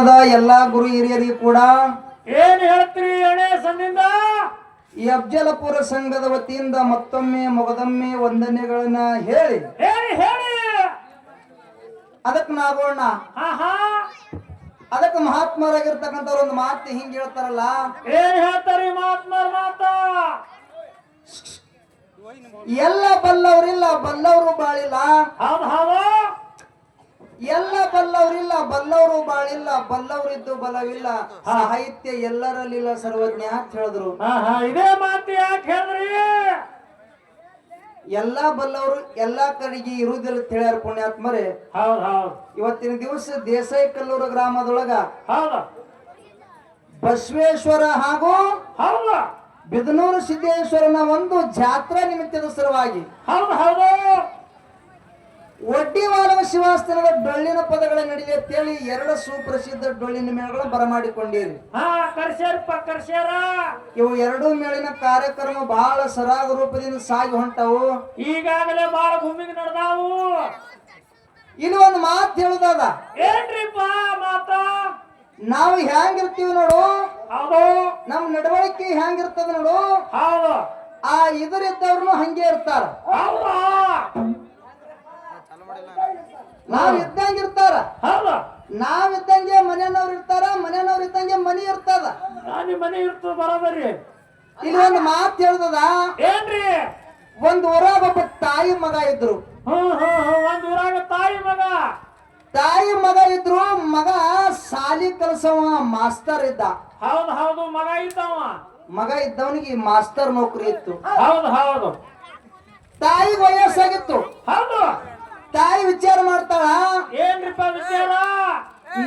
ಅದ ಎಲ್ಲಾ ಗುರು ಹಿರಿಯರಿಗೆ ಕೂಡ ಏನ್ ಹೇಳ್ತೀರಿ ಎಣೆ ಸಂದಿಂದ? ಈ ಅಫ್ಜಲಪುರ ಸಂಘದ ವತಿಯಿಂದ ಮತ್ತೊಮ್ಮೆ ಮೊಗದೊಮ್ಮೆ ವಂದನೆಗಳನ್ನ ಹೇಳಿ. ಹೇಳಿ ಹೇಳಿ. ಅದಕ್ಕೆ ನಾಗೋಣ. ಅದಕ್ಕೆ ಮಹಾತ್ಮರಾಗಿರ್ತಕ್ಕಂಥವ್ರು ಒಂದು ಮಾತು ಹಿಂಗ್ ಹೇಳ್ತಾರಲ್ಲ. ಏನ್ ಹೇಳ್ತಾರಿ ಮಹಾತ್ಮರ ಮಾತ? ಎಲ್ಲ ಬಲ್ಲವ್ರಿಲ್ಲ ಬಲ್ಲವರು ಬಾಳಿಲ್ಲ. ಹೌದ್ ಹೌದು. ಎಲ್ಲ ಬಲ್ಲವರಿಲ್ಲ ಬಲ್ಲವರು ಬಾಳಿಲ್ಲ ಬಲ್ಲವರಿದ್ದು ಬಲವಿಲ್ಲ. ಸಾಹಿತ್ಯ ಎಲ್ಲರಲ್ಲಿಲ್ಲ ಸರ್ವಜ್ಞ ಅಂತ ಹೇಳಿದ್ರು. ಇದೇ ಮಾತು ಯಾಕೆ ಹೇಳ್ರಿ ಎಲ್ಲಾ ಬಲ್ಲವರು ಎಲ್ಲಾ ಕಡೆಗೆ ಇರುವುದಿಲ್ಲ ಅಂತ ಹೇಳ್ಯಾರ ಪುಣ್ಯಾತ್ಮರೇ. ಇವತ್ತಿನ ದಿವಸ ದೇಸಾಯಿ ಕಲ್ಲೂರು ಗ್ರಾಮದೊಳಗ ಬಸವೇಶ್ವರ ಹಾಗೂ ಬಿದನೂರು ಸಿದ್ದೇಶ್ವರನ ಒಂದು ಜಾತ್ರಾ ನಿಮಿತ್ತದ ಸಲುವಾಗಿ ಹೌದು ಹೌದು. ಒಡ್ಡಿವಾಲವ ಶಿವಾಸ್ತನದ ಡೊಳ್ಳಿನ ಪದಗಳ ನಡುವೆ ತೇಳಿ ಎರಡು ಸುಪ್ರಸಿದ್ಧ ಡೊಳ್ಳಿನ ಮೇಳಗಳ ಬರಮಾಡಿಕೊಂಡಿರಿ. ಇವು ಎರಡು ಮೇಳಿನ ಕಾರ್ಯಕ್ರಮ ಬಹಳ ಸರಾಗ ರೂಪದಿಂದ ಸಾಗಿ ಹೊಂಟವು. ಈಗಾಗಲೇ ಬಹಳ ಭೂಮಿಗೆ ನಡೆದಾವು. ಇಲ್ಲಿ ಒಂದು ಮಾತು ಹೇಳುದದ. ಏನ್ರಿಪ್ಪ ಮಾತ? ನಾವು ಹ್ಯಾಂಗಿರ್ತೀವಿ ನೋಡು. ನಮ್ ನಡವಳಿಕೆ ಹ್ಯಾಂಗಿರ್ತದ ನೋಡು. ಆ ಇದರಿದ್ದವ್ರು ಹಂಗೆ ಇರ್ತಾರ. ನಾವ್ ಇದ್ದಂಗ ಇರ್ತಾರ. ಹೌದು ನಾವ್ ಇದ್ದಂಗೆ ಮನೆಯವ್ರು ಇರ್ತಾರ ಮನೆಯವ್ರು ಇದ್ದಂಗೆ ಮನಿ ಇರ್ತದ. ನಾನು ಮನೆ ಇರ್ತದ ಬರೋಬರಿ. ಇಲ್ಲಿ ಒಂದು ಮಾತು ಹೇಳ್ತದ? ಏನ್ರಿ? ಒಂದ್ ಊರಾಗ ಒಬ್ಬ ತಾಯಿ ಮಗ ಇದ್ರು. ಹ್ಮ್ ಹ್ಮ್ ಹ್ಮ್ ಒಂದ್ ಊರಾಗ ತಾಯಿ ಮಗ. ತಾಯಿ ಮಗ ಇದ್ರು ಮಗ ಸಾಲಿ ಕಲಸವ ಮಾಸ್ತರ್ ಇದ್ದ. ಹೌದು ಹೌದು ಮಗ ಇದ್ದವ. ಮಗ ಇದ್ದವನಿಗೆ ಮಾಸ್ತರ್ ನೌಕರಿ ಇತ್ತು. ಹೌದು ಹೌದು. ತಾಯಿ ವಯಸ್ಸಾಗಿತ್ತು. ಹೌದು. ತಾಯಿ ವಿಚಾರ ಮಾಡ್ತಾಳ? ಏನ್ರಿಪ್ಪ ವಿಚಾರ?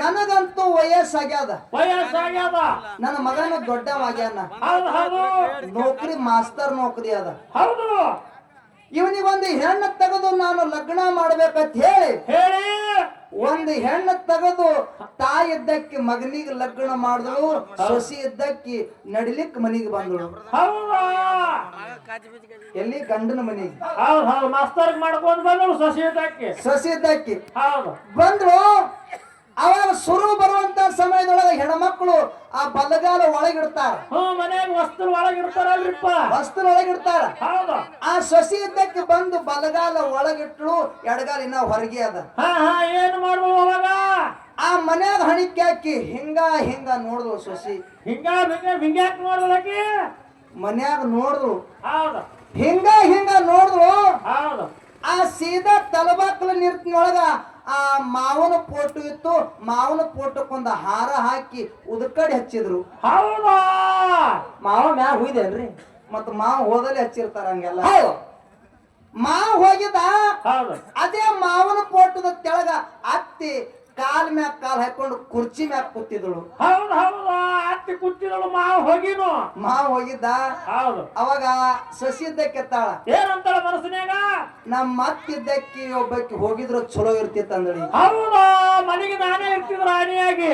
ನನಗಂತೂ ವಯಸ್ಸಾಗ್ಯದ. ವಯಸ್ಸಾಗ್ಯದ. ನನ್ನ ಮಗನ ದೊಡ್ಡವಾಗ್ಯಾನ ನೌಕರಿ ಮಾಸ್ತರ್ ನೌಕರಿ ಅದ. ಹೌದು. ಇವನಿಗೊಂದು ಹೆಣ್ಣು ತೆಗೆದು ನಾನು ಲಗ್ನ ಮಾಡ್ಬೇಕಂತ ಹೇಳಿ ಹೇಳಿ. ಒಂದು ಹೆಣ್ಣು ತೆಗೆದು ತಾಯಿ ಇದ್ದಕ್ಕೆ ಮಗನಿಗೆ ಲಗ್ನ ಮಾಡಿದ್ರು ಸೊಸಿ ಇದ್ದಕ್ಕೆ ನಡಿಲಿಕ್ ಮನಿಗೆ ಬಂದಳು. ಹೌದಾ? ಎಲ್ಲಿ ಗಂಡನ ಮನಿಗೆ? ಹೌದು ಹೌದು ಮಾಸ್ತರ್ ಮಾಡ್ಕೊಂಡ್ ಬಂದ್ರು ಸೊಸಿ ಇದ್ದಕ್ಕೆ. ಹೌದು. ಬಂದ್ರು ಅವಾಗ ಶುರು ಬರುವಂತ ಸಮಯದೊಳಗೆ ಹೆಣ್ಮಕ್ಳು ಆ ಬಲಗಾಲ ಒಳಗಿಡ್ತಾರ. ಮನ್ಯಾಗ ವಸ್ತು ವಸ್ತ್ರ ಒಳಗಿಡ್ತಾರ. ಆ ಸೊಸಿ ಇದ್ದಕ್ಕೆ ಬಂದು ಬಲಗಾಲ ಒಳಗಿಟ್ಲು ಎಡಗಾಲ ಇನ್ನ ಹೊರಗೆ ಅದ. ಹಾ ಹಾ ಏನ್ ಮಾಡ್ಬೋದು ಅವಾಗ? ಆ ಮನ್ಯಾಗ ಹಣಿಕೆ ಹಾಕಿ ಹಿಂಗ ಹಿಂಗ ನೋಡ್ದು ಸೊಸಿ. ಹಿಂಗ ಹಿಂಗ ಹಿಂಗ್ಯಾಕ್ ನೋಡ್ಲಕ್ಕೆ ಮನ್ಯಾಗ ನೋಡ್ದು ಹೌದು. ಹಿಂಗ ಹಿಂಗ ನೋಡ್ದು ಆ ಸೀದಾ ತಲಬಾಕ್ಲ ನೀರ್ತಿನೊಳಗ ಆ ಮಾವನ ಫೋಟೋ ಇತ್ತು. ಮಾವನ ಫೋಟೋಕ್ಕೊಂದು ಹಾರ ಹಾಕಿ ಉದಕಡೆ ಹಚ್ಚಿದ್ರು. ಹೌದಾ? ಮಾವ ಮ್ಯಾಗ ಹೋಯ್ದೇನ್ರಿ? ಮತ್ತ ಮಾವ ಹೋದಲ್ಲಿ ಹಚ್ಚಿರ್ತಾರ ಹಂಗೆಲ್ಲ. ಮಾವ ಹೋಗಿದ ಅದೇ ಮಾವನ ಫೋಟೋದ ತೆಳಗ ಅತ್ತಿ ಕಾಲ್ ಮ್ಯಾಗ ಕಾಲ್ ಹಾಕೊಂಡು ಕುರ್ಚಿ ಮ್ಯಾಗ ಕೂತಿದಳು ಹೌದು ಹೌದು ಅತ್ತಿ ಕೂತಿದಳು ಮಾವ ಹೋಗಿನು. ಮಾವ ಹೋಗಿದ್ದ? ಹೌದು. ಅವಾಗ ಸಸಿ ಇದ್ದಕ್ಕೆ ಎತ್ತಾಳ? ಏನಂತಾಳ ಮನಸ್ಸಿನಾಗ ನಮ್ಮ ಅತ್ತಿದ್ದಕ್ಕೆ ಒಬ್ಬಕ್ಕೆ ಹೋಗಿದ್ರು ಚಲೋ ಇರ್ತಿತ್ತಂದಳಿ ಹೌದು ಮನೆಗೆ ನಾನೇ ಇರ್ತಿದ್ರು ರಾಣಿಯಾಗಿ.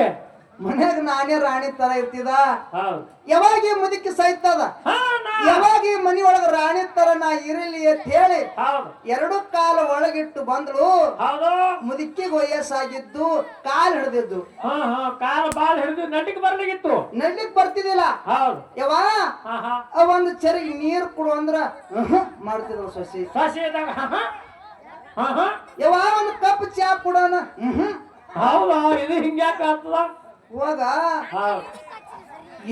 ಮನ್ಯಾಗ ನಾನೇ ರಾಣಿ ತರ ಇರ್ತಿದ ಹೌದು. ಯಾವಾಗ ಮುದುಕಿ ಸಹಿತದ ಹಾ. ಒಳಗ ರಾಣಿ ತರ ನಾ ಇರಲಿ ಅಂತ ಹೇಳಿ ಎರಡು ಕಾಲ ಒಳಗಿಟ್ಟು ಬಂದಳು. ಮುದುಕಿಗೆ ವಯಸ್ಸಾಗಿದ್ದು ಕಾಲ್ ಹಿಡಿದಿದ್ದು. ಹಾ ಹಾ ಕಾಲ ಬಾಲ್ ಹಿಡಿದು ನಟಿಗೆ ಬರ್ಲಿಕ್ಕಿತ್ತು. ನಡ್ಲಿಕ್ ಬರ್ತಿದ್ದಿಲ್ಲ. ಯಾವ ಒಂದು ಚರಿಗೆ ನೀರ್ ಕೊಡು ಅಂದ್ರ ಮಾಡ್ತಿದ್ರು ಸಸಿ. ಹಾ ಯಾವ ಒಂದು ಕಪ್ ಚಾ ಕೊಡೋಣ. ಹೌದಾ ಇದು ಹಿಂಗ್ಯಾಕ ಆಗ್ತದ? ಹೋಗ. ಹೌದು.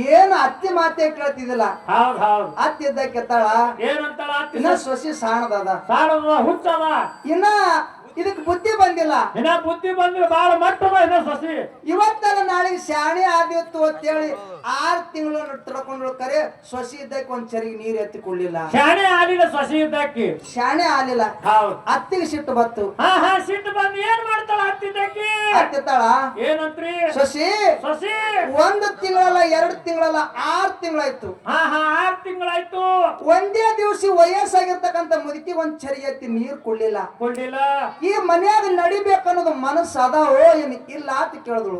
ಏನು ಅತ್ತಿ ಮಾತೇ ಕೇಳ್ತಿದ್ದಿಲ್ಲ? ಹೌದು ಹೌದು. ಅತ್ತಿ ಇದ್ದ ಕೆತ್ತಾಳ? ಏನಂತಾಳ ಇನ್ನ ಸೊಸಿ ಸಾಣದದ ಸಾಣದ ಹುಚ್ಚದ ಇನ್ನ ಇದಕ್ ಬುದ್ಧಿ ಬಂದಿಲ್ಲ. ಇನ್ನ ಬುದ್ಧಿ ಬಂದ್ರೆ ಬಾಳ ಮಟ್ಟದ ಇನ್ನ ಸಸಿ. ಇವತ್ತಲ್ಲ ನಾಳೆಗೆ ಶಾಣೆ ಆದಿತ್ತು ಅಂತೇಳಿ ಆರ್ ತಿಂಗಳು ತಡ್ಕೊಂಡು ಕರೆ ಸೊಸಿ ಇದ್ದಕ್ಕೆ ಒಂದ್ ಚರಿಗೆ ನೀರ್ ಎತ್ತಿ ಕೊಡ್ಲಿಲ್ಲ ಶಾಣೆ ಆಲಿಲ್ಲ ಸಸಿ ಇದ್ದಕ್ಕೆ. ಶಾಣೆ ಆಲಿಲ್ಲ. ಅತ್ತಿಗೆ ಸಿಟ್ಟು ಬತ್ತು ಹಾ ಹಾ ಸಿಟ್ಟು ಬಂದು ಏನ್ ಮಾಡ್ತಾಳ ಹತ್ತಿದ್ದಕ್ಕೆ? ಅತ್ತಿತ್ತಾಳ ಏನಂತ್ರಿ? ಸೊಸಿ ಸಸಿ. ಒಂದು ತಿಂಗಳಲ್ಲ ಎರಡು ತಿಂಗಳಲ್ಲ ಆರ್ ತಿಂಗಳಾಯ್ತು. ಹಾ ಹಾ ಆರ್ ತಿಂಗಳಾಯ್ತು. ಒಂದೇ ದಿವಸ ವಯಸ್ಸಾಗಿರ್ತಕ್ಕಂತ ಮುದುಕಿ ಒಂದ್ ಚರಿ ಎತ್ತಿ ನೀರ್ ಕೊಡ್ಲಿಲ್ಲ. ಕೊಡ್ಲಿಲ್ಲ. ಈ ಮನ್ಯಾಗ ನಡಿಬೇಕನ್ನೋದು ಮನಸ್ಸು ಅದಾವೋ ಏನು ಇಲ್ಲ ಅಂತ ಕೇಳಿದಳು.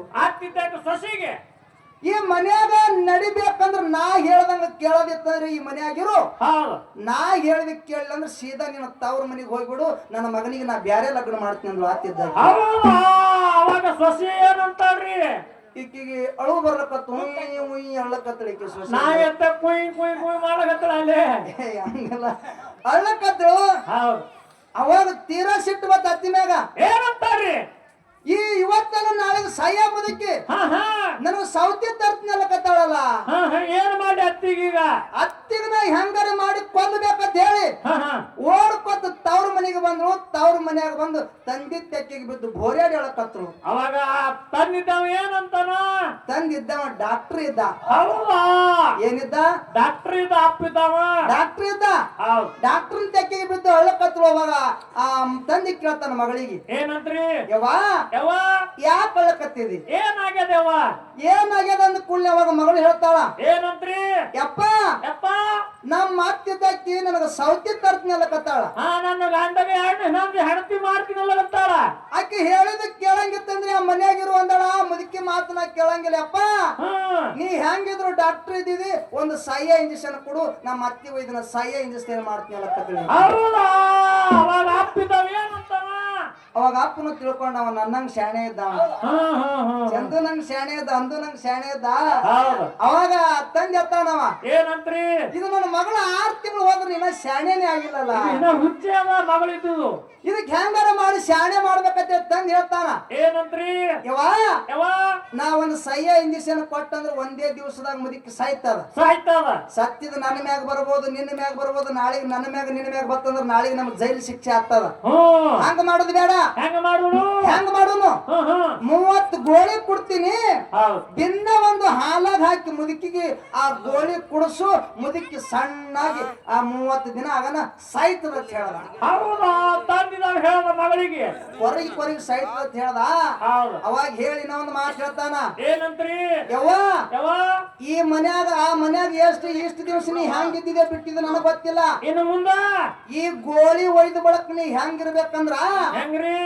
ಸಸಿಗೆ. ಈ ಮನ್ಯಾಗ ನಡಿಬೇಕಂದ್ರ ನಾ ಹೇಳ್ದಂಗ ಕೇಳೋದಿತ್ತಂದ್ರೆ ಈ ಮನ್ಯಾಗಿರು. ಹೌದು. ನಾ ಹೇಳ್ದಿ ಕೇಳಿಲ್ಲ ಅಂದ್ರೆ ಸೀದಾ ನಿನ್ನ ತವ್ರ ಮನೆಗೆ ಹೋಗ್ಬಿಡು ನನ್ನ ಮಗನಿಗೆ ನಾ ಬ್ಯಾರೆ ಲಗ್ನ ಮಾಡ್ತೀನಿ ಅಂದ್ರು ಆತಿದ್ದ ಹೌದಾ ಅವಾಗ ಸಸಿ ಏನಂತಾಳ್ರಿ ಈಕಿಗೆ ಅಳು ಬರ್ಲಕತ್ತು ಉಯ್ ಉಯ್ ಅಳ್ಳಕತ್ತಳ ಈಕಿ ಸೊಸಿ. ನಾ ಎತ್ತ ಕುಯ್ ಕುಯ್ ಕುಯ್ ಮಾಡಕತ್ತಳ ಅಲ್ಲಿ ಏ, ಹಂಗಲ್ಲ. ಅಳ್ಳಕತ್ತಳು. ಹೌದು. ಅವಾಗ ತೀರಾ ಸಿಟ್ಟು ಬತ್ತ ಅತ್ತಿ ಮ್ಯಾಗ. ಏನಂತಾರ್ರಿ? ಈ ಇವತ್ತಲ್ಲ ನಾಳೆ ಸಹ್ಯ ಮುದಕ್ಕೆ ಹಾ ಹಾ. ನನಗೆ ಸೌತಿ ತರ್ತಿನಲ್ಲಕತ್ತಾಳಲ್ಲ ಹಾ ಹಾ ಏನ್ ಮಾಡಿ ಅತ್ತಿಗೀಗ ಅತ್ತಿಗ ನಾ ಹೆಂಗಾರ ಮಾಡಿ ಕೊಲ್ಲಬೇಕಂತ ಹೇಳಿ ಹಾ ಹಾ. ಓಡ್ಕೊತ ತವ್ರ ಮನೆಗೆ ಬಂದ್ರು ತವ್ರ ಮನ್ಯಾಗ ಬಂದು ತಂದಿ ತೆಕ್ಕಿಗೆ ಬಿದ್ದು ಬೋರ್ಯಾಡಿ ಹೇಳಕತ್ರು. ಅವಾಗ ತಂದಿದ್ದವ ಏನಂತಾನ? ತಂದಿದ್ದವ ಡಾಕ್ಟರ್ ಇದ್ದ. ಹೌದಾ? ಏನಿದ್ದ? ಡಾಕ್ಟರ್ ಇದ್ದ ಅಪ್ಪಿದ್ದಾವ ಡಾಕ್ಟರ್ ಇದ್ದ. ಡಾಕ್ಟರ್ ತೆಕ್ಕಿಗೆ ಬಿದ್ದು ಹೇಳಕತ್ರು ಅವಾಗ ಆ ತಂದಿ ಕೇಳ್ತಾನ ಮಗಳಿಗೆ. ಏನಂತ್ರಿ ಯವ್ವ? ಯವ್ವ? ಯಾಕೆ ಅಳ್ಳಕತ್ತಿದಿ ಏನಾಗ್ಯದ ಯವ್ವ? ಏನಾಗ್ಯದ ಅಂದ ಕೂಡ ಅವಾಗ ಮಗಳು ಹೇಳ್ತಾಳ. ಏನಂತ್ರಿ ಯಪ್ಪ. ಯಪ್ಪ. ನಮ್ಮ ಅತ್ತಿದ್ದಕ್ಕಿ ನನಗ ಸೌತಿ ತರ್ತಿನಲ್ಲಕತ್ತಾಳ ಆ ನನ್ನ ಗಂಡಗೆ ಎರಡು ಇನ್ನೊಂದು ಹೆಂಡತಿ ಮಾಡ್ತೀನಲ್ಲ ಕತ್ತಾಳ. ಅಕ್ಕಿ ಹೇಳಿದ ಕೇಳಂಗಿತ್ತಂದ್ರೆ ಆ ಮನ್ಯಾಗಿರು ಅಂದಳ ಮುದುಕಿ ಮಾತನ್ನ ಕೇಳಂಗಿಲ್ಲಪ್ಪ. ನೀ ಹೆಂಗಿದ್ರು ಡಾಕ್ಟರ್ ಇದ್ದೀವಿ ಒಂದು ಸಹ್ಯ ಇಂಜೆಕ್ಷನ್ ಕೊಡು ನಮ್ಮ ಅತ್ತಿ ಇದನ್ನ ಸಹ್ಯ ಇಂಜೆಕ್ಷನ್ ಮಾಡ್ತೀನಿ ಅಲ್ಲಕತ್ತೀನಿ ಹೌದಾ? ಅವಾಗ ಅಪ್ಪಿದ್ದಾವ ಏನಂತಾನ ಅವಾಗ ಅಪ್ಪನು ತಿಳ್ಕೊಂಡ ಅವ ನನ್ನಂಗ್ ಶಾಣೆ ಇದ್ದ ಚಂದು ನಂಗ್ ಶಾಣೆ ಇದ್ದ ಅಂದು ನಂಗ್ ಶಾಣೆ ಇದ್ದ. ಅವಾಗ ತಂದೆ ಅತ್ತಾನವ. ಏನಂತ್ರಿ? ಇದು ನನ್ನ ಮಗಳ ಆರ್ ತಿಂಗಳು ಶಾಣೆನೇ ಆಗಿಲ್ಲಲ್ಲ. ಇನ್ನ ಹುಚ್ಚೆ ಅದ ಮಗಳಿದ್ದು. ಇದಕ್ಕೆ ಹೆಂಗಾರ ಮಾಡಿ ಶಾಣೆ ಮಾಡ್ಬೇಕಂತ ತಂದ್ ಹೇಳ್ತಾನ. ಏನಂತ್ರಿ ನಾ ಒಂದು ಸಹ್ಯ ಇಂಜೆಕ್ಷನ್ ಕೊಟ್ಟಂದ್ರೆ ಒಂದೇ ದಿವಸದಾಗ ಮುದುಕಿ ಸಾಯ್ತದ. ಸಾಯ್ತದ? ಸತ್ತಿದ ನನ್ನ ಮ್ಯಾಗ ಬರ್ಬೋದು ನಿನ್ನ ಮ್ಯಾಗ ಬರ್ಬೋದು ನಾಳೆ ನನ್ನ ಮ್ಯಾಗ ನಿನ್ನ ಮ್ಯಾಗ ಬರ್ತಂದ್ರ ನಾಳೆಗೆ ನಮ್ಗೆ ಜೈಲು ಶಿಕ್ಷೆ ಆಗ್ತದ. ಹಂಗ ಮಾಡೋದು ಬೇಡ. ಹೆಂಗ ಮಾಡೋನು ಹೆಂಗ ಮಾಡೋನು? ಮೂವತ್ತು ಗೋಳಿ ಕೊಡ್ತೀನಿ. ದಿನ ಒಂದು ಹಾಲಾಗ ಹಾಕಿ ಮುದುಕಿಗೆ ಆ ಗೋಳಿ ಕುಡಿಸು ಮುದುಕಿ ಸಣ್ಣಾಗಿ ಆ ಮೂವತ್ತು ದಿನ ಆಗನ ಸಾಯ್ತದ ಅಂತ ಹೇಳದ. ಹೌದಾ? ಹೇಳದ ಮಗಳಿಗೆ. ಕೊರಗಿ ಕೊರಗಿ ಸಾಯ್ತದ ಅಂತ ಹೇಳ್ದ. ಅವಾಗ ಹೇಳಿ ನಾ ಒಂದು ಮಾತು ಹೇಳ್ತಾನ. ಏನಂತ್ರಿ? ಯವ್ವ ಯವ್ವ? ಈ ಮನ್ಯಾಗ ಆ ಮನ್ಯಾಗ ಎಷ್ಟು ಇಷ್ಟು ದಿವಸ ನೀ ಹೆಂಗಿದ್ದಿದೆ ಬಿಟ್ಟಿದ್ದು ನನಗೆ ಗೊತ್ತಿಲ್ಲ. ಇನ್ನು ಮುಂದ? ಈ ಗೋಳಿ ಒಯ್ದ ಬಳಕ ನೀ ಹೆಂಗಿರ್ಬೇಕಂದ್ರ ಹೆಂಗ್ರಿ?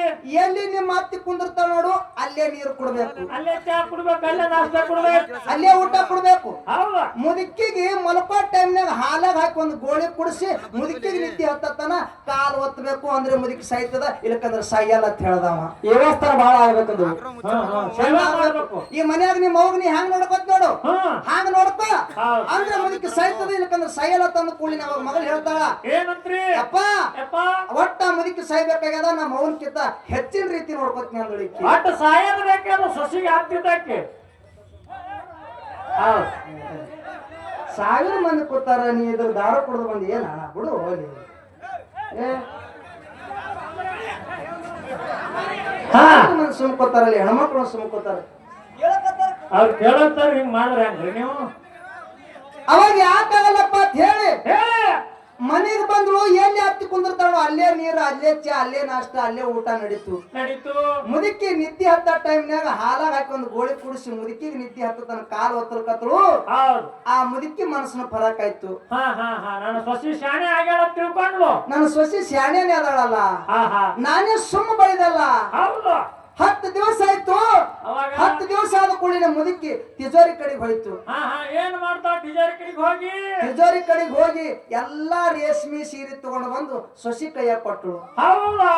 ಎಲ್ಲಿ ನಿಮ್ಮ ಅತ್ತಿ ಕುಂದಿರ್ತಾಳ ನೋಡು ಅಲ್ಲೇ ನೀರು ಕೊಡ್ಬೇಕು. ಅಲ್ಲೇ ಚಾ ಕುಡ್ಬೇಕು ಅಲ್ಲೇ ನಾಷ್ಟ ಕುಡ್ಬೇಕು. ಅಲ್ಲೇ ಊಟ ಕುಡಬೇಕು. ಮುದುಕಿಗೆ ಮುದುಕಿಗೆ ಟೈಮ್ ಟೈಮ್ನಾಗ ಹಾಲಾಗ ಹಾಕಿ ಒಂದು ಗೋಳಿ ಕುಡಿಸಿ ಮುದುಕಿಗೆ ನಿತ್ಯ ಹತ್ತತನ ಕಾಲು ಒತ್ತಬೇಕು ಅಂದ್ರೆ ಮುದುಕಿ ಸಾಯ್ತದ ಇಲ್ಲಕಂದ್ರೆ ಸಾಯಲ್ಲ ಅಂತ ಹೇಳ್ದವ. ವ್ಯವಸ್ಥೆ ಬಹಳ ಆಗ್ಬೇಕಂದ್ರು ಈ ಮನ್ಯಾಗ ನಿಮ್ಮ ಮಗ ನೀ ಹ್ಯಾಂಗ ನೋಡ್ಕೊತ್ ನೋಡು? ಹ್ಯಾಂಗ್ ಹಾಂಗ ನೋಡ್ಕೋ. ಅಂದ್ರೆ ಮುದುಕಿ ಸಾಯ್ತದ ಇಲ್ಲಕಂದ್ರೆ ಸಾಯಲ್ಲ ತಂದು ಕೂಳಿ ಅವಾಗ ಮಗಳು ಹೇಳ್ತಾಳ. ಏನಂತ್ರಿ? ಅಪ್ಪ ಯಪ್ಪ. ಒಟ್ಟ ಮುದುಕಿ ಸಾಯ್ಬೇಕಾಗ್ಯದ ನಮ್ಮ ಅವನ್ಕಿಂತ ಹೆಚ್ಚಿನ ರೀತಿ ನೋಡ್ಕೋತೀನಿ ಅಂದ್ರೆ ಒಟ್ಟ ಸಾಯದ ಬೇಕಾದ್ರೆ ಸಸಿಗೆ ಆಗ್ತಿದ್ದಕ್ಕೆ ಹೌದು. ಸಾವಿರ ಮಂದಿ ಕೂತಾರ ನೀ ಇದ್ರ ದಾರ ಕುಡ್ದು ಬಂದು ಏನ ಬಿಡು ಹೋಗಿ ಮಂದಿ ಸುಮ್ ಕೂತಾರಲ್ಲಿ ಹೆಣ್ಮಕ್ಳು ಸುಮ್ ಕೂತಾರ ಅವ್ರು ಕೇಳಂತಾರ ಹಿಂಗ್ ಮಾಡ್ರಿ ನೀವು? ಅವಾಗ ಯಾಕಾಗಲ್ಲಪ್ಪ ಅಂತ ಹೇಳಿ. ಹೇಳಿ. ಮನೆಗೆ ಬಂದಳು ಎಲ್ಲಿ ಹತ್ತಿ ಕುಂದಿರ್ತಾಳು ಅಲ್ಲೇ ನೀರು ಅಲ್ಲೇ ಚಾ ಅಲ್ಲೇ ನಾಷ್ಟ ಅಲ್ಲೇ ಊಟ ನಡೀತು. ನಡೀತು. ಮುದುಕಿ ನಿದ್ದೆ ಹತ್ತ ಟೈಮ್ನಾಗ ಹಾಲಾಗ ಹಾಕಿ ಒಂದು ಗೋಳಿ ಕುಡಿಸಿ ಮುದುಕಿಗೆ ನಿದ್ದೆ ಹತ್ತ ತನ್ನ ಕಾಲು ಒತ್ತಲ್ಕತ್ತಳು ಆ ಮುದುಕಿ ಮನಸ್ಸಿನ ಫರಕ್ ಆಯ್ತು ನನ್ನ ಸೊಸಿ ಶಾಣೆ ಆಗ್ಯಾಳ ತಿಳ್ಕೊಂಡ್ಲು ನನ್ನ ಸೊಸಿ ಶಾಣೆನೇ ಅದಾಳಲ್ಲ. ಹಾ. ನಾನೇ ಸುಮ್ಮ ಬೈದಲ್ಲ. ಹೌದು. ಹತ್ತು ದಿವಸ ಆಯ್ತು. ಅವಾಗ? ಹತ್ತು ದಿವಸ ಆದ ಕೂಡಲೇ ಮುದುಕಿ ತಿಜೋರಿ ಕಡೆಗೆ ಹೋಯ್ತು. ಹಾ ಹಾ ಏನ್ ಮಾಡ್ತಾವ ಟಿಜಾರಿ ಕಡೆಗೆ ಹೋಗಿ? ತಿಜೋರಿ ಕಡೆಗೆ ಹೋಗಿ ಎಲ್ಲಾ ರೇಷ್ಮೆ ಸೀರೆ ತಗೊಂಡು ಬಂದು ಸೊಸಿ ಕೈಯ ಕೊಟ್ಟಳು ಹೌದಾ?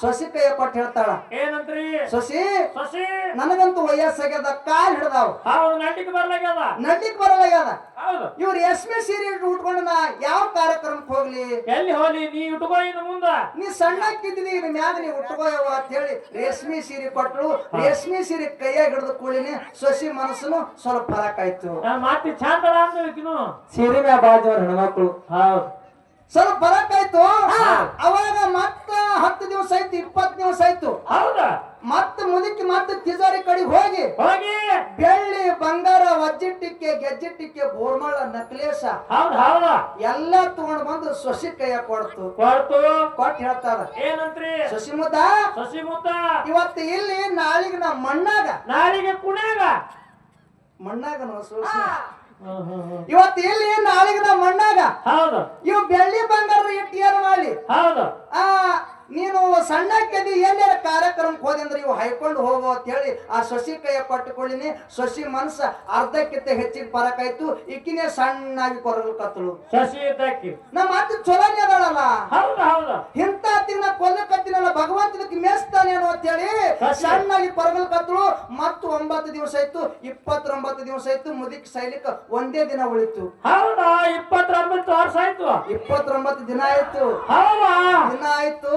ಸೊಸಿ ಕೈಯ ಕೊಟ್ಟು ಹೇಳ್ತಾಳ ಏನಂತ್ರಿ? ಸೊಸಿ ಸೊಸಿ? ನನಗಂತೂ ವಯಸ್ಸಾಗ್ಯದ ಕಾಲ್ ಹಿಡ್ದಾವ. ಹೌದು ಬರಲಾಗ್ಯದ ಬರ್ಲಾಗ್ಯದ? ನಡ್ಲಿಕ್ ಬರಲಾಗ್ಯದ. ಹೌದು. ಇವ್ರು ರೇಷ್ಮೆ ಸೀರೆ ಉಟ್ಕೊಂಡು ನಾ ಯಾವ ಕಾರ್ಯಕ್ರಮಕ್ಕೆ ಹೋಗ್ಲಿ? ಎಲ್ಲಿ ಹೋಗ್ಲಿ? ನೀ ಇಟ್ಕೋ ಇನ್ನು ಮುಂದ. ನೀ ಸಣ್ಣಕ್ಕಿದ್ದೀನಿ ಇದ್ರ ಮ್ಯಾಗ ನೀ ಉಟ್ಕೋಯವ ಅಂತ ಹೇಳಿ ರೇಷ್ಮೆ ಸೀರೆ ಕೊಟ್ರು ರೇಷ್ಮೆ ಸೀರೆ ಕೈಯಾಗ ಹಿಡಿದು ಕೂಳಿನಿ ಸೊಸಿ ಮನಸ್ಸನು ಸ್ವಲ್ಪ ಫರಕ್ ಆಯ್ತು ಮತ್ತೆ ಮಾತಿ ಚಂದ ಸೀರೆ ಮ್ಯಾ ಬಾಳ ಜನ ಹೆಣ್ಮಕ್ಳು. ಹೌದು. ಸ್ವಲ್ಪ ಫರಕ್ ಆಯ್ತು ಅವಾಗ ಮತ್ತ ಹತ್ತು ದಿವಸ ಆಯ್ತು ಇಪ್ಪತ್ತು ದಿವಸ ಆಯ್ತು ಹೌದಾ ಮತ್ತ ಮುದುಕಿ ಮತ್ತೆ ತಿಜೋರಿ ಕಡೆಗೆ ಹೋಗಿ ಹೋಗಿ ಬೆಳ್ಳಿ ಬಂಗಾರ ವಜ್ಜಿಟ್ಟಿಕ್ಕೆ ಗೆಜ್ಜಿಟ್ಟಿಕ್ಕೆ ಬೋರ್ಮಳ ನಕ್ಲೇಶ ಹೌದ್ ಹೌದ. ಎಲ್ಲ ತಗೊಂಡ್ ಬಂದು ಸೊಸಿ ಕೈಯ ಕೊಡ್ತು. ಕೊಡ್ತು. ಕೊಟ್ಟು ಹೇಳ್ತಾರ. ಏನಂತ್ರಿ? ಸೊಸಿ ಮುದ್ದ ಸಸಿ ಇವತ್ತು ಇಲ್ಲಿ ನಾಳಿಗೆ ನಾ ಮಣ್ಣಾಗ. ನಾಳಿಗೆ ಕುಣ್ಯಾಗ. ಮಣ್ಣಾಗ ನಾವು ಸೊಸಿ. ಇವತ್ತು ಇಲ್ಲಿ ನಾಳಿಗೆ ನಾ ಮಣ್ಣಾಗ. ಹೌದು. ಇವ್ ಬೆಳ್ಳಿ ಬಂಗಾರ ಇಟ್ಟು ಏನ್ ಮಾಡಿ? ಹೌದು. ಆ ನೀನು ಸಣ್ಣಕ್ಕೆದಿ ಎಲ್ಲಾರ ಕಾರ್ಯಕ್ರಮಕ್ಕೆ ಹೋದೆ ಅಂದ್ರೆ ಇವು ಹೈಕೊಂಡು ಹೋಗು ಅಂತ ಹೇಳಿ ಆ ಸೊಸಿ ಕೈಯ ಕೊಟ್ಟುಕೊಳ್ಳಿನಿ ಸೊಸಿ ಮನಸ್ಸ ಅರ್ಧಕ್ಕಿಂತ ಹೆಚ್ಚಿಗೆ ಪರಕಾಯ್ತು ಇಕ್ಕಿನೇ ಸಣ್ಣಾಗಿ ಕೊರಗಲ್ಕತ್ತಳು ಶಶಿ ಇದ್ದಾಕಿ ನಮ್ಮ ಅತ್ತೆ ಚೊಲೋನೇ ಅದಾಳಲ್ಲ? ಹೌದು ಹೌದು. ಇಂತ ತಿನ್ನ ಕೊಲ್ಲಕತ್ತಿನಲ್ಲ ಭಗವಂತನಕ್ಕೆ ಅಂತ ಹೇಳಿ ಸಣ್ಣಾಗಿ ಕೊರಗಲ್ಕತ್ತಳು ಮತ್ತು ಒಂಬತ್ತು ದಿವಸ ಆಯ್ತು ಇಪ್ಪತ್ತೊಂಬತ್ತು ದಿವಸ ಆಯ್ತು ಮುದಿಕ್ ಸೈಲಿಕ್ ಒಂದೇ ದಿನ ಉಳಿತು. ಹೌದಾ? ಇಪ್ಪತ್ತೊಂಬತ್ತು ವರ್ಷ ಆಯ್ತು. ಇಪ್ಪತ್ತೊಂಬತ್ತು ದಿನ ಆಯ್ತು. ಹೌದಾ? ದಿನ ಆಯ್ತು.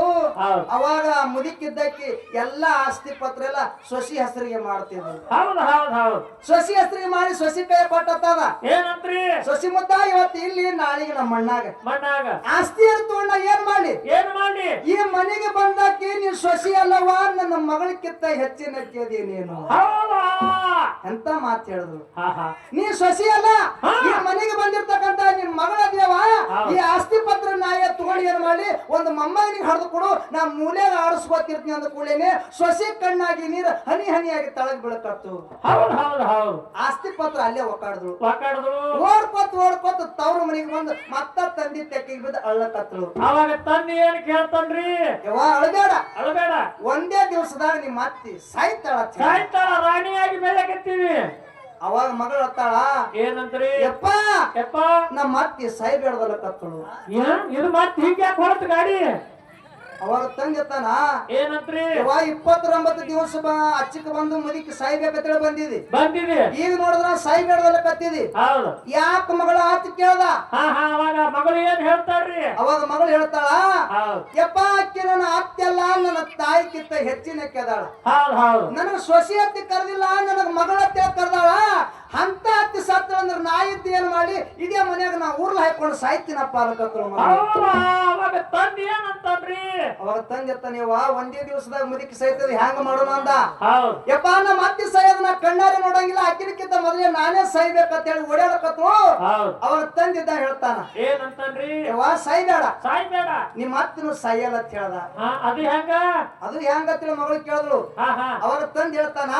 ಅವಾಗ ಮುದುಕಿದ್ದಕ್ಕೆ ಎಲ್ಲಾ ಆಸ್ತಿ ಪತ್ರ ಎಲ್ಲ ಸೊಸಿ ಹೆಸರಿಗೆ ಮಾಡ್ತಿದ್ರು. ಹೌದು ಹೌದು ಹೌದು. ಸೊಸಿ ಹೆಸರಿಗೆ ಮಾಡಿ ಸೊಸಿ ಕೈ ಕೊಟ್ಟತ್ತದ. ಏನಂತ್ರಿ? ಸೊಸಿ ಮುದ್ದ ಇವತ್ತು ಇಲ್ಲಿ ನಾಳೆಗೆ ನಮ್ಮ ಮಣ್ಣಾಗ ಮಣ್ಣಾಗ. ಆಸ್ತಿ ತಗೊಂಡ ಏನ್ ಮಾಡಿ ಏನ್ ಮಾಡಿ ಈ ಮನೆಗೆ ಬಂದಕ್ಕೆ ನೀನ್ ಸೊಸಿ ಅಲ್ಲವಾ ನನ್ನ ಮಗಳಕ್ಕಿಂತ ಹೆಚ್ಚಿನ ಕೇದಿ ನೀನು. ಎಂತ ಮಾತು ಹೇಳಿದ್ರು. ನೀ ಸೊಸಿ ಅಲ್ಲ ನೀ ಈ ಮನೆಗೆ ಬಂದಿರ್ತಕ್ಕಂತ ನಿನ್ ಮಗಳ ದೇವ. ಈ ಆಸ್ತಿ ಪತ್ರ ನಾಯ ತಗೊಂಡು ಏನ್ ಮಾಡಿ ಒಂದು ಮಮ್ಮನಿಗೆ ಹರಿದು ಕೊಡು. ನಾ ಮೂಲೆಗ ಆಡಿಸ್ಕೊತಿರ್ತೀನಿ ಅಂದ ಕೂಡಲೇನೆ ಸೊಸೆ ಕಣ್ಣಾಗಿ ನೀರು ಹನಿ ಹನಿಯಾಗಿ ತಳಗ್ ಬೀಳಕತ್ತು. ಹೌದು ಹೌದು ಹೌದು. ಆಸ್ತಿ ಪತ್ರ ಅಲ್ಲೇ ಒಕ್ಕಾಡಿದ್ರು. ಒಕ್ಕಾಡಿದ್ರು. ಓಡ್ಕೊತ್ ಓಡ್ಕೊತ್ ತವ್ರ ಮನೆಗೆ ಬಂದು ಮತ್ತ ತಂದಿ ತೆಕ್ಕಿಗೆ ಬಿದ್ದು ಅಳ್ಳಕತ್ರು. ಅವಾಗ ತಂದಿ ಏನ್ ಕೇಳ್ತಾನ್ರಿ? ಯವ್ವ ಅಳಬೇಡ. ಅಳಬೇಡ. ಒಂದೇ ದಿವಸದಾಗ ನಿಮ್ಮ ಅತ್ತಿ ಸಾಯ್ತಾಳ. ಸಾಯ್ತಾಳ ರಾಣಿಯಾಗಿ ಬೆಳಕತ್ತೀವಿ ಅವಾಗ ಮಗಳ ಅತ್ತಾಳ ಏನಂತ್ರಿ? ಯಪ್ಪ ಯಪ್ಪ. ನಮ್ಮ ಅತ್ತಿ ಸಾಯ್ಬೇಡ್ದಲ್ಲ ಕತ್ತಳು ಏನ್ ಇದು ಮತ್ತೆ ಹೊರತು ಗಾಡಿ? ಅವಾಗ ತಂದೆತ್ತಾನ ಏನಂತ್ರಿ? ಅವ ಇಪ್ಪತ್ತೊಂಬತ್ತು ದಿವಸ ಅಚ್ಚಕ್ಕೆ ಬಂದು ಮುದಿಕ್ಕೆ ಸಾಯ್ಬೇಕಂತೇಳಿ ಬಂದಿದಿ. ಬಂದಿದೆ. ಈಗ ನೋಡಿದ್ರ ಸಾಯ್ಬೇಡ್ದಲ್ಲ ಕತ್ತಿದಿ. ಹೌದು. ಯಾಕ ಮಗಳ ಆತ ಕೇಳ್ದ? ಅವಾಗ ಮಗಳು ಏನ್ ಹೇಳ್ತಾಳ್ರಿ? ಅವಾಗ ಮಗಳು ಹೇಳ್ತಾಳ ಯಪ್ಪ ಅಕ್ಕಿ ನನ್ನ ಅತ್ತೆಲ್ಲ ನನ್ನ ತಾಯಿಕ್ಕಿಂತ ಹೆಚ್ಚಿನ ಕೆದಾಳ ನನಗ ಸೊಸಿ ಅತ್ತಿ ಕರೆದಿಲ್ಲ ನನಗ ಮಗಳ ಅತ್ತೆ ಕರೆದಾಳ. ಅಂತ ಸತ್ತ ಅಂದ್ರೆ ನಾ ಇದ್ದು ಏನ್ ಮಾಡಿ? ಇದೇ ಮನ್ಯಾಗ ನಾ ಊರ್ಲ ಹಾಕೊಂಡು ಸಾಯ್ತೀನಪ್ಪ ಅನ್ಕತ್ರು ಅವಾಗ ತಂದೆ ಏನಂತಾನ್ರಿ? ಅವಾಗ ನೀವ ಒಂದೇ ದಿವಸದಾಗ ಮುದುಕಿ ಸಾಯ್ತದ ಹ್ಯಾಂಗ ಮಾಡೋಣ ಅಂದ? ಯಪ್ಪ ನಮ್ಮ ಅತ್ತಿ ಸಾಯೋದ್ ನಾ ಕಣ್ಣಾರೆ ನೋಡಂಗಿಲ್ಲ ಅಕ್ಕಿನಕ್ಕಿಂತ ಮೊದಲೇ ನಾನೇ ಸಾಯ್ಬೇಕಂತ ಹೇಳಿ ಓಡಾಡಕತ್ರು ಅವಾಗ ತಂದಿದ್ದ ಹೇಳ್ತಾನ. ಏನಂತಾನ್ರಿ? ಯವ್ವ ಸಾಯ್ಬೇಡ. ಸಾಯ್ಬೇಡ. ನಿಮ್ಮ ಮತ್ತೂ ಸಾಯಲ್ಲ ಅಂತ ಹೇಳ್ದ. ಅದು ಹೆಂಗ? ಅದು ಹೆಂಗತ್ತೇಳಿ ಮಗಳು ಕೇಳಿದ್ರು ಹಾ ಹಾ. ಅವಾಗ ತಂದ್ ಹೇಳ್ತಾನ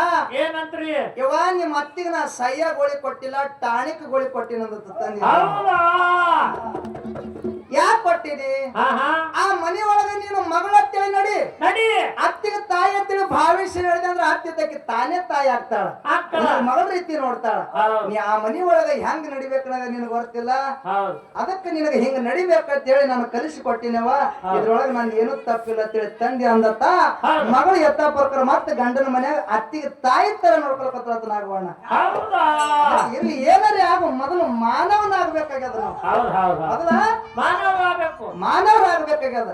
ಏನಂತ್ರಿ? ಯವ್ವ ನಿಮ್ಮ ಅತ್ತಿಗೆ ನಾ ಸಯ್ಯ ಗೋಳಿ ಕೊಟ್ಟಿಲ್ಲ ಟಾಣಿಕ್ ಗೋಳಿ ಕೊಟ್ಟಿನಂದ ತಂದಿ ಹಾ ಆ ಮನೆ ಒಳಗೆ ನೀನು ಮಗಳ ಅಂತೇಳಿ ನಡಿ. ನಡಿ. ಅತ್ತಿಗೆ ತಾಯಿ ಅಂತೇಳಿ ಭಾವಿಸಿ ಹೇಳಿದೆ ಅಂದ್ರೆ ಅತ್ತಿದ್ದಕ್ಕೆ ತಾನೇ ತಾಯಿ ಆಗ್ತಾಳ. ಮಗಳ ರೀತಿ ನೋಡ್ತಾಳ. ನೀ ಆ ಮನಿ ಒಳಗೆ ಹೆಂಗ್ ನಡಿಬೇಕು ಅನ್ನೋದು ನಿನಗೆ ಗೊತ್ತಿಲ್ಲ? ಅದಕ್ಕೆ ನಿನಗೆ ಹಿಂಗ್ ನಡಿಬೇಕು ಅಂತ ಹೇಳಿ ನಾನು ಕಲಿಸಿ ಕೊಟ್ಟಿನವ ಇದ್ರೊಳಗೆ ನನ್ ಏನು ತಪ್ಪಿಲ್ಲ ಅಂತೇಳಿ ತಂದೆ ಅಂದತ್ತ. ಮಗಳು ಎತ್ತ ಪ್ರಕಾರ ಮತ್ತೆ ಗಂಡನ ಮನ್ಯಾಗ ಅತ್ತಿಗೆ ತಾಯಿ ತರ ನೋಡ್ಕೊಳ್ಕೊತ ನಾಗವಣ್ಣ ಇಲ್ಲಿ ಏನಾರೇ ಆಗು ಮೊದಲು ಮಾನವನಾಗ್ಬೇಕಾಗ್ಯದ ನಾವು. ಹೌದು ಮಾನವ ಮಾನವರಾಗ್ಬೇಕಾಗ್ಯದ